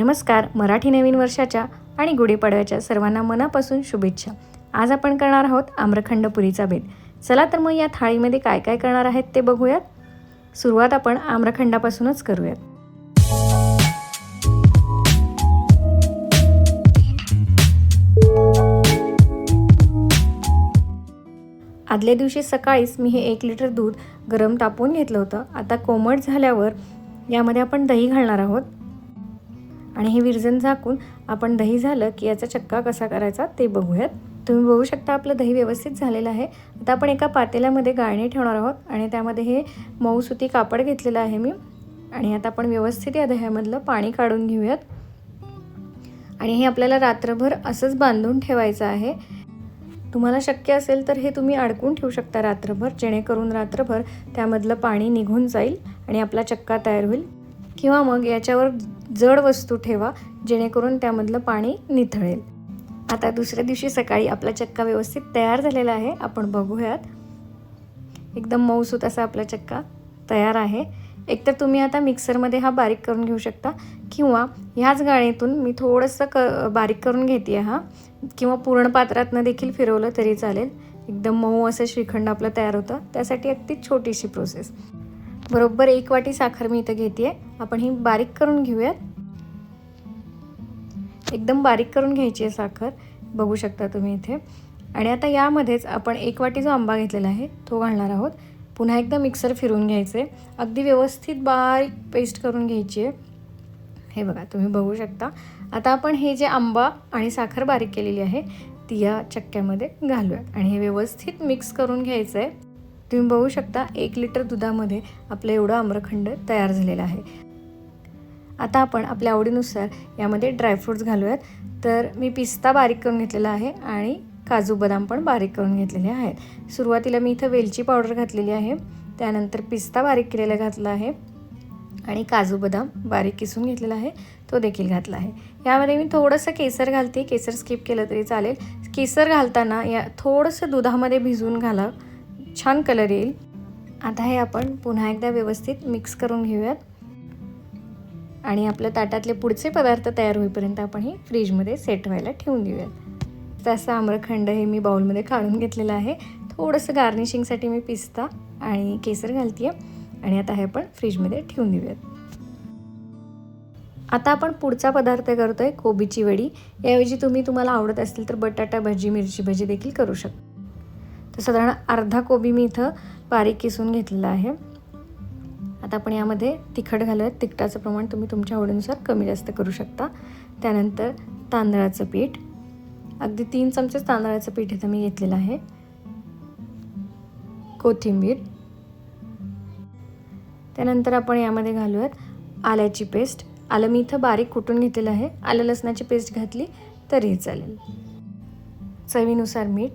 नमस्कार मराठी नवीन वर्षाच्या आणि गुढीपाडव्याच्या सर्वांना मनापासून शुभेच्छा. आज आपण करणार आहोत आम्रखंड पुरीचा बेत चला तर मग या थाळीमध्ये काय काय करणार आहेत ते बघूयात. सुरुवात आपण आम्रखंडापासूनच करूयात. आदल्या दिवशी सकाळीच मी हे एक लिटर दूध गरम तापवून घेतलं होतं. आता कोमट झाल्यावर यामध्ये आपण दही घालणार आहोत. आणि हे विरजन झाकून आपण दही झालं की याचा चक्का कसा करायचा ते बघूयात. तुम्ही बघू शकता आपलं दही व्यवस्थित झालेलं आहे. आता आपण एका पातेल्यामध्ये गाळणी ठेवणार आहोत आणि त्यामध्ये हे मऊसुती कापड घेतलेलं आहे मी. आणि आता आपण व्यवस्थित या दह्यामधलं पाणी काढून घेऊयात. आणि हे आपल्याला रात्रभर असंच बांधून ठेवायचं आहे. तुम्हाला शक्य असेल तर हे तुम्ही अडकून ठेवू शकता रात्रभर जेणेकरून रात्रभर त्यामधलं पाणी निघून जाईल आणि आपला चक्का तयार होईल. किंवा मग याच्यावर जड वस्तू ठेवा जेणेकरून त्यामधलं पाणी निथळेल. आता दुसऱ्या दिवशी सकाळी आपला चक्का व्यवस्थित तयार झालेला आहे. आपण बघूयात. एकदम मऊसूत असा आपला चक्का तयार आहे. एकतर तुम्ही आता मिक्सरमध्ये हा बारीक करून घेऊ शकता किंवा ह्याच गाळीतून मी थोडंसं क बारीक करून घेते हा. किंवा पूर्ण पात्रातनं देखील फिरवलं तरी चालेल. एकदम मऊ असं श्रीखंड आपलं तयार होतं. त्यासाठी अगदी छोटीशी प्रोसेस बरोबर एक वाटी साखर मी इथं घेते आहे आपण ही बारीक करून घेऊयात. एकदम बारीक करून घ्यायची आहे साखर. बघू शकता तुम्ही इथे. आणि आता यामध्येच आपण एक वाटी जो आंबा घेतलेला आहे तो घालणार आहोत. पुन्हा एकदा मिक्सर फिरून घ्यायचे अगदी व्यवस्थित बारीक पेस्ट करून घ्यायची आहे. हे बघा तुम्ही बघू शकता. आता आपण हे जे आंबा आणि साखर बारीक केलेली आहे ती या चक्क्यामध्ये घालूयात. आणि हे व्यवस्थित मिक्स करून घ्यायचं आहे तुम्ही बघू शकता एक लिटर दुधामध्ये आपलं एवढं आम्रखंड तयार झालेलं आहे. आता आपण आपल्या आवडीनुसार यामध्ये ड्रायफ्रूट्स घालूयात. तर मी पिस्ता बारीक करून घेतलेला आहे आणि काजू बदाम पण बारीक करून घेतलेले आहेत. सुरुवातीला मी इथं वेलची पावडर घातलेली आहे. त्यानंतर पिस्ता बारीक केलेला घातला आहे आणि काजू बदाम बारीक किसून घेतलेला आहे. तो देखील घातला आहे. यामध्ये मी थोडंसं केसर घालते. केसर स्किप केलं तरी चालेल. केसर घालताना या थोडंसं दुधामध्ये भिजवून घाला. छान कलर येईल. आता हे आपण पुन्हा एकदा व्यवस्थित मिक्स करून घेऊयात. आणि आपल्या ताटातले पुढचे पदार्थ तयार होईपर्यंत आपण हे फ्रीजमध्ये सेट व्हायला ठेवून देऊयात. तसं आम्रखंड हे मी बाउलमध्ये काढून घेतलेलं आहे. थोडंसं गार्निशिंगसाठी मी पिस्ता आणि केसर घालते आणि आता हे आपण फ्रीजमध्ये ठेवून देऊयात. आता आपण पुढचा पदार्थ करतो आहे कोबीची वडी. याऐवजी तुम्ही तुम्हाला आवडत असेल तर बटाटा भजी मिरची भजी देखील करू शकता. साधारण अर्धा कोबी मी इथं बारीक किसून घेतलेला आहे. आता आपण यामध्ये तिखट घालूयात. तिखटाचं प्रमाण तुम्ही तुमच्या आवडीनुसार कमी जास्त करू शकता. त्यानंतर तांदळाचं पीठ. अगदी तीन चमचेच तांदळाचं पीठ इथं मी घेतलेलं आहे. कोथिंबीर. त्यानंतर आपण यामध्ये घालूयात आल्याची पेस्ट. आलं मी इथं बारीक कुटून घेतलेलं आहे. आलं लसणाची पेस्ट घातली तरीही चालेल. चवीनुसार मीठ.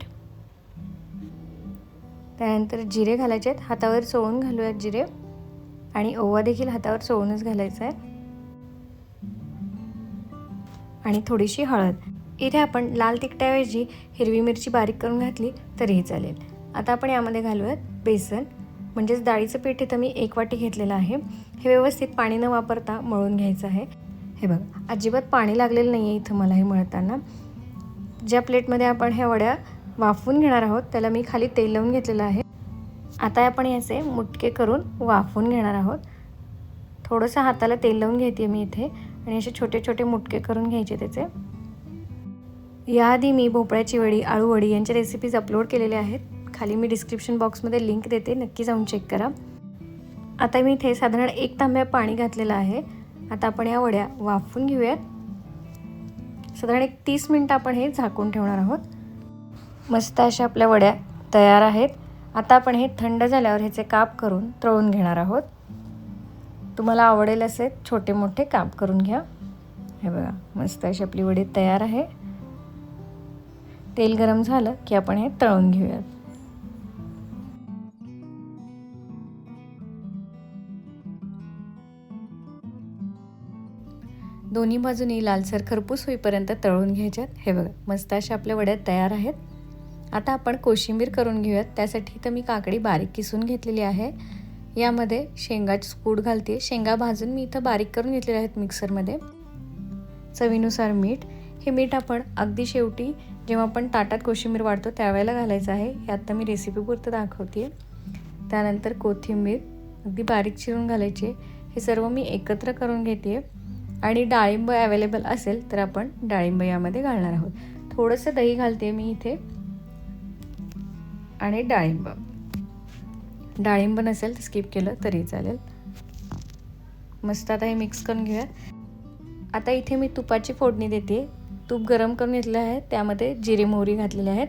त्यानंतर जिरे घालायचे आहेत. हातावर चोळून घालूयात जिरे. आणि ओवा देखील हातावर चोळूनच घालायचा आहे. आणि थोडीशी हळद. इथे आपण लाल तिखटाऐवजी हिरवी मिरची बारीक करून घातली तरीही चालेल. आता आपण यामध्ये घालूयात बेसन. म्हणजेच डाळीचं पीठ इथं मी एक वाटी घेतलेलं आहे. हे व्यवस्थित पाणी न वापरता मळून घ्यायचं आहे. हे बघा अजिबात पाणी लागलेलं नाही आहे इथं मला हे मळताना. ज्या प्लेटमध्ये आपण ह्या वड्या वाफवून घेणार आहोत. त्याला मी खाली तेल लावून घेतलेलं आहे. आता आपण याचे मुटके करून वाफवून घेणार आहोत. थोडंसं हाताला तेल लावून घेते मी इथे आणि असे छोटे छोटे मुटके करून घ्यायचे त्याचे. याआधी मी भोपळ्याची वडी आळू वडी यांच्या रेसिपीज अपलोड केलेल्या आहेत. खाली मी डिस्क्रिप्शन बॉक्समध्ये लिंक देते. नक्की जाऊन चेक करा. आता मी इथे साधारण एक तांब्या पाणी घातलेलं आहे. आता आपण या वड्या वाफवून घेऊयात. साधारण एक तीस मिनटं आपण हे झाकून ठेवणार आहोत. मस्त अशा आपल्या वड्या तयार आहेत. आता आपण हे थंड झाल्यावर ह्याचे काप करून तळून घेणार आहोत. तुम्हाला आवडेल असे छोटे मोठे काप करून घ्या. हे बघा मस्त अशी आपली वडी तयार आहे. तेल गरम झालं की आपण हे तळून घेऊयात. दोन्ही बाजूनी लालसर खरपूस होईपर्यंत तळून घ्यायच्यात. हे बघा मस्त अशा आपल्या वड्या तयार आहेत. आता आपण कोशिंबीर करून घेऊयात. त्यासाठी तर मी काकडी बारीक किसून घेतलेली आहे. यामध्ये शेंगाची कूड घालते. शेंगा भाजून मी इथं बारीक करून घेतलेल्या आहेत मिक्सरमध्ये. चवीनुसार मीठ. हे मीठ आपण अगदी शेवटी जेव्हा आपण ताटात कोशिंबीर वाढतो त्यावेळेला घालायचं आहे. हे आत्ता मी रेसिपीपुरतं दाखवते. त्यानंतर कोथिंबीर अगदी बारीक चिरून घालायची. हे सर्व मी एकत्र करून घेते. आणि डाळिंब अवेलेबल असेल तर आपण डाळिंब यामध्ये घालणार आहोत. थोडंसं दही घालते मी इथे. आणि डाळिंब. डाळिंब नसेल तर स्किप केलं तरी चालेल. मस्त आता हे मिक्स करून घेऊया आता इथे मी तुपाची फोडणी देते. तूप गरम करून घेतलं आहे. त्यामध्ये जिरे मोहरी घातलेले आहेत.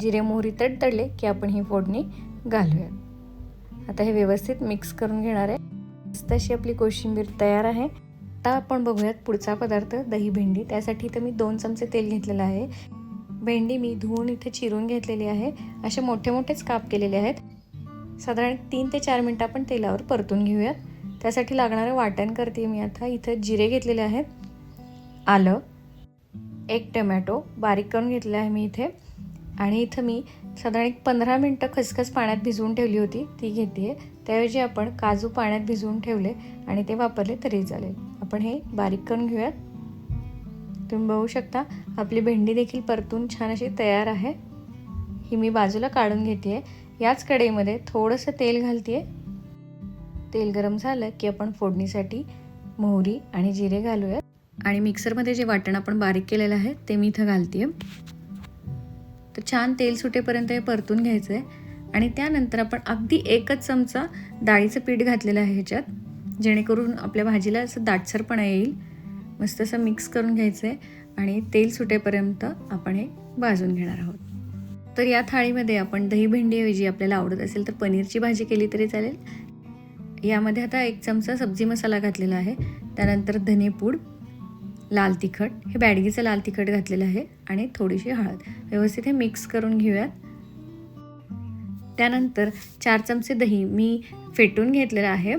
जिरे मोहरी तडतडले की आपण ही फोडणी घालूया आता हे व्यवस्थित मिक्स करून घेणार आहे. मस्त अशी आपली कोशिंबीर तयार आहे. आता आपण बघूयात पुढचा पदार्थ दही भेंडी. त्यासाठी इथं मी दोन चमचे तेल घेतलेलं आहे. भेंडी मी धुवून इथे चिरून घेतलेली आहे. असे मोठे मोठेच काप केलेले आहेत. साधारण तीन ते चार मिनटं आपण तेलावर परतून घेऊयात. त्यासाठी लागणारं वाटण करते मी आता. इथं जिरे घेतलेले आहेत. आलं. एक टमॅटो बारीक करून घेतलेलं आहे मी इथे. आणि इथं मी साधारण एक पंधरा मिनटं खसखस पाण्यात भिजवून ठेवली होती. ती घेते. आहे त्याऐवजी आपण काजू पाण्यात भिजवून ठेवले आणि ते वापरले तरी चालेल. आपण हे बारीक करून घेऊयात. तुम्ही बघू शकता. आपली भेंडी देखील परतून छान अशी तयार आहे. ही मी बाजूला काढून घेते याच कढईमध्ये थोडंसं तेल घालते तेल गरम झालं की आपण फोडणीसाठी मोहरी आणि जिरे घालूयात. आणि मिक्सरमध्ये जे वाटण आपण बारीक केलेलं आहे ते मी इथं घालते तर छान तेल सुटेपर्यंत हे परतून घ्यायचं आहे आणि त्यानंतर आपण अगदी एकच चमचा डाळीचं पीठ घातलेलं आहे ह्याच्यात. जेणेकरून आपल्या भाजीला असं दाटसरपणा येईल. मस्त असं मिक्स करून घ्यायचं आहे आणि तेल सुटेपर्यंत आपण हे भाजून घेणार आहोत. तर या थाळीमध्ये आपण दही भेंडीऐवजी आपल्याला आवडत असेल तर पनीरची भाजी केली तरी चालेल. यामध्ये आता एक चमचा सब्जी मसाला घातलेला आहे. त्यानंतर धनेपूड लाल तिखट हे बॅडगीचं लाल तिखट घातलेलं आहे आणि थोडीशी हळद. व्यवस्थित हे मिक्स करून घेऊयात. त्यानंतर चार चमचे दही मी फेटून घेतलेलं आहे.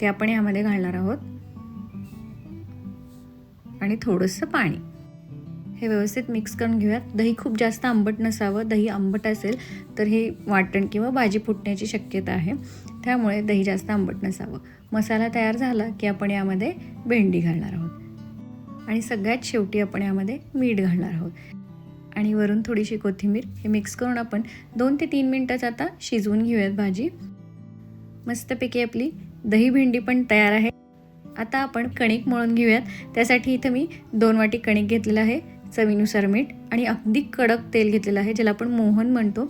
ते आपण यामध्ये घालणार आहोत. आणि थोडंसं पाणी. हे व्यवस्थित मिक्स करून घेऊयात. दही खूप जास्त आंबट नसावं. दही आंबट असेल तर हे वाटण किंवा भाजी फुटण्याची शक्यता आहे. त्यामुळे दही जास्त आंबट नसावं. मसाला तयार झाला की आपण यामध्ये भेंडी घालणार आहोत. आणि सगळ्यात शेवटी आपण यामध्ये मीठ घालणार आहोत. आणि वरून थोडीशी कोथिंबीर. हे मिक्स करून आपण दोन ते तीन मिनटात आता शिजवून घेऊयात भाजी. मस्तपैकी आपली दही भेंडी पण तयार आहे. आता आपण कणिक मळून घेऊयात. त्यासाठी इथं मी दोन वाटी कणिक घेतलेलं आहे चवीनुसार मीठ आणि अगदी कडक तेल घेतलेलं आहे ज्याला आपण मोहन म्हणतो.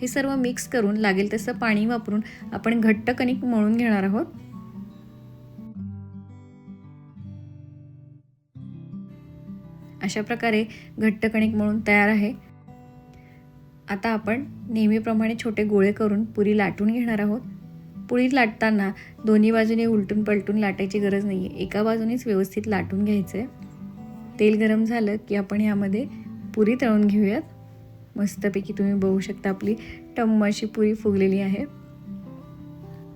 हे सर्व मिक्स करून लागेल तसं पाणी वापरून आपण घट्ट कणिक मळून घेणार आहोत. अशा प्रकारे घट्ट कणिक मळून तयार आहे. आता आपण नेहमीप्रमाणे छोटे गोळे करून पुरी लाटून घेणार आहोत. पोळी लाटताना दोन्ही बाजूने उलटून पलटून लाटायची गरज नाही आहे एका बाजूनेच व्यवस्थित लाटून घ्यायचं आहे तेल गरम झालं की आपण यामध्ये पुरी तळून घेऊयात. मस्तपैकी तुम्ही बघू शकता आपली टम्म अशी पुरी फुगलेली आहे.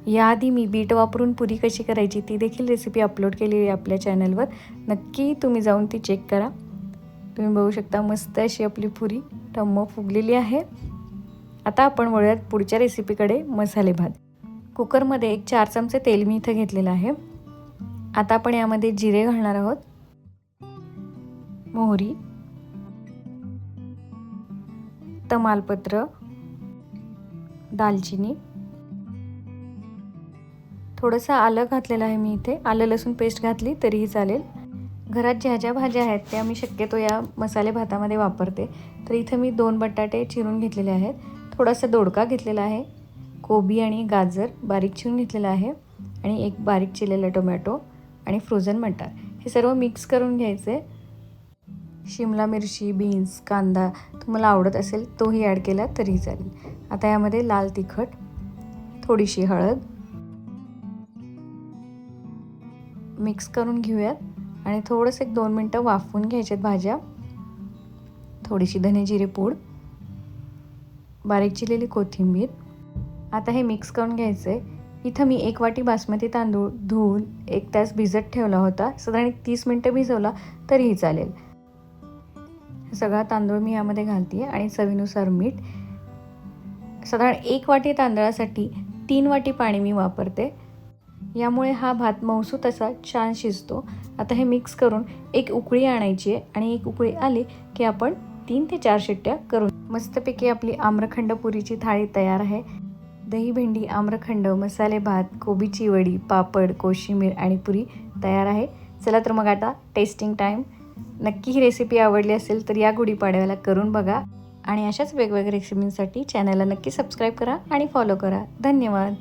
याआधी मी बीट वापरून पुरी कशी करायची ती देखील रेसिपी अपलोड केलेली आहे आपल्या चॅनलवर नक्की तुम्ही जाऊन ती चेक करा. तुम्ही बघू शकता मस्त अशी आपली पुरी टम्म फुगलेली आहे. आता आपण वळूयात पुढच्या रेसिपीकडे मसाले भात कुकरमध्ये एक चार चमचे तेल मी इथं घेतलेलं आहे. आता आपण यामध्ये जिरे घालणार आहोत. मोहरी. तमालपत्र. दालचिनी. थोडंसं आलं घातलेलं आहे मी इथे. आलं लसूण पेस्ट घातली तरीही चालेल. घरात ज्या ज्या भाज्या आहेत त्या मी शक्यतो या मसाले भातामध्ये वापरते. तर इथं मी दोन बटाटे चिरून घेतलेले आहेत. थोडासा दोडका घेतलेला आहे. कोबी आणि गाजर बारीक चिरून घेतलेलं आहे आणि एक बारीक चिरलेला टोमॅटो आणि फ्रोझन मटार. हे सर्व मिक्स करून घ्यायचे. शिमला मिरची बीन्स कांदा तुम्हाला आवडत असेल तोही ॲड केला तरी चालेल. आता यामध्ये लाल तिखट थोडीशी हळद. मिक्स करून घेऊयात आणि थोडंसं एक दोन मिनटं वाफवून घ्यायच्यात भाज्या. थोडीशी धने जिरे पूड बारीक चिरलेली कोथिंबीर आता हे मिक्स करून घ्यायचं आहे इथं मी एक वाटी बासमती तांदूळ धुवून एक तास भिजत ठेवला होता. साधारण एक तीस मिनटं भिजवला तरीही चालेल. सगळा तांदूळ मी यामध्ये घालते आणि चवीनुसार मीठ. साधारण एक वाटी तांदळासाठी तीन वाटी पाणी मी वापरते. यामुळे हा भात मऊसू तसा छान शिजतो. आता हे मिक्स करून एक उकळी आणायची आहे आणि एक उकळी आली की आपण तीन ते चार शिट्ट्या करून मस्तपैकी आपली आम्रखंड पुरीची थाळी तयार आहे. दही भेंडी आम्रखंड मसाले भात कोबीची वडी पापड कोशिंबीर आणि पुरी तयार आहे. चला तर मग आता टेस्टिंग टाईम नक्की ही रेसिपी आवडली असेल तर या गुढीपाडव्याला करून बघा आणि अशाच वेगवेगळ्या रेसिपींसाठी चॅनलला नक्की सबस्क्राईब करा आणि फॉलो करा. धन्यवाद.